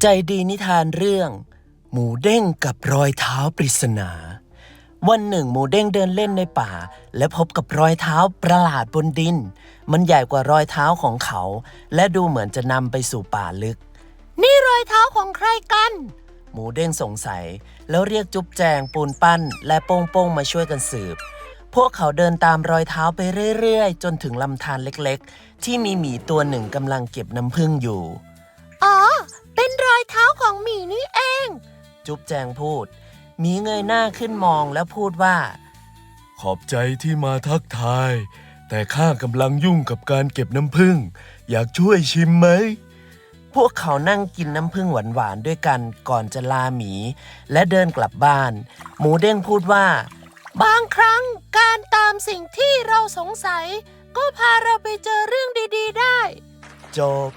ใจดีนิทานเรื่อง หมูเด้งกับรอยเท้าปริศนา วันหนึ่ง หมูเด้งเดินเล่นในป่า และพบกับรอยเท้าประหลาดบนดิน มันใหญ่กว่ารอยเท้าของเขา และดูเหมือนจะนำไปสู่ป่าลึก นี่รอยเท้าของใครกัน หมูเด้งสงสัย แล้วเรียกจุ๊บแจงปูนปั้น และโป้งโป้งมาช่วยกันสืบ พวกเขาเดินตามรอยเท้าไปเรื่อยๆ จนถึงลำธารเล็กๆ ที่มีหมีตัวหนึ่งกำลังเก็บน้ำผึ้งอยู่ จุ๊บแจงพูดหมีเงยหน้าขึ้นมองแล้วพูดว่า ขอบใจที่มาทักทาย แต่ข้ากำลังยุ่งกับการเก็บน้ำผึ้งอยากช่วยชิมไหม พวกเขานั่งกินน้ำผึ้งหวานๆด้วยกันก่อนจะลาหมี และเดินกลับบ้าน หมูเด้งพูดว่า บางครั้งการตามสิ่งที่เราสงสัย ก็พาเราไปเจอเรื่องดี ๆ ได้ จบ